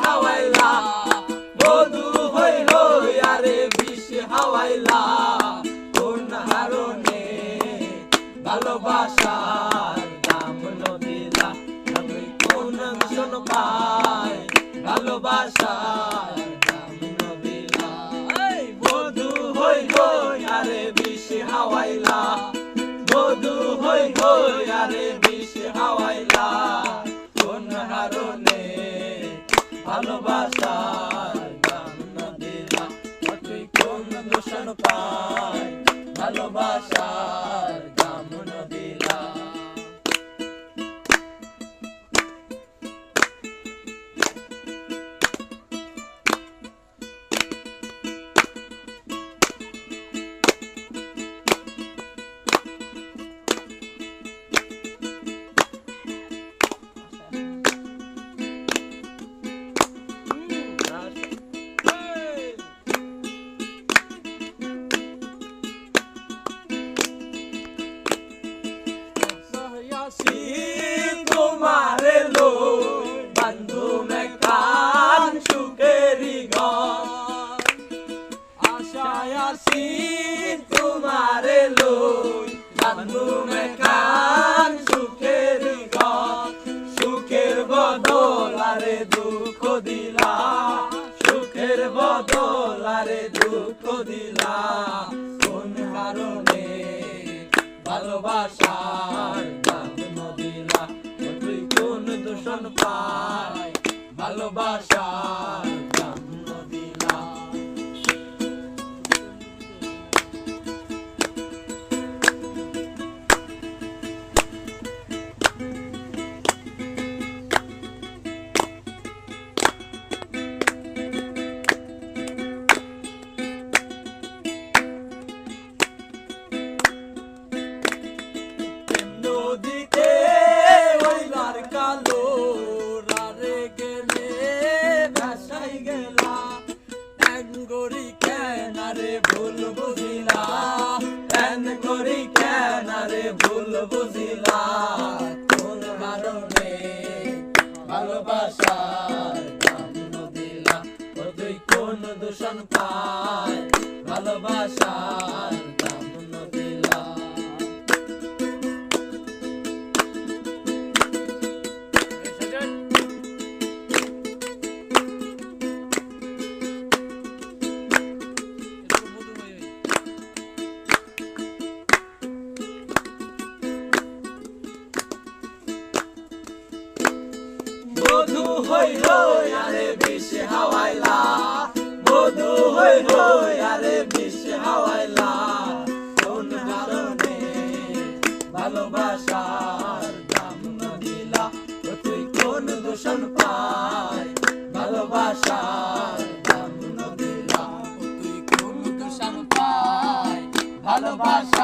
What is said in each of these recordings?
হাওয়াইলা। বধু হইল আরে বিষ হাওয়াইলা। কোন হারণে ভালোবাসার দাম নদিলা। তুমি কোন শোন পাই ভালোবাসার দাম নদিলা। বধু হইল আরে বিষ হাওয়াইলা। বধু হইল আরে ভালোবাসার দাম নদিলা তুই কোন দূষণ পাই ভালোবাসার সুখের বদল আরে দুঃখ দিলা কোন কারণে? ভালোবাসার দাম দিলা তুই কোন দূষণ পায়? ভালোবাসার ভালোবাসার দাম নদিলা ও তুই কোন দূষণ পায়? ভালোবাসার দূষণ পাই ভালোবাসার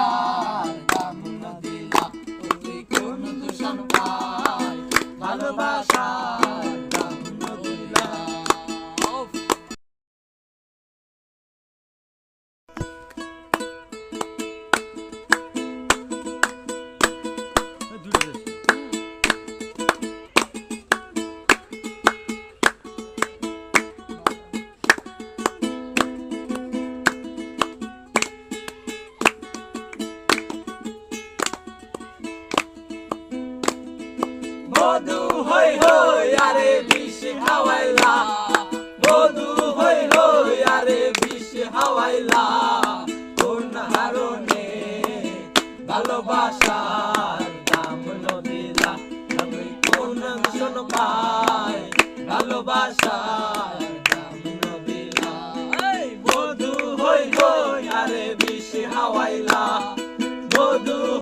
বধু হই হই, আরে বিষ হাওয়াইলা মধু হই হই, আরে বিষ হাওয়াইলা কোন হারণে ভালোবাসার দাম নদিলা আমি কোন শোন পাই ভালোবাসার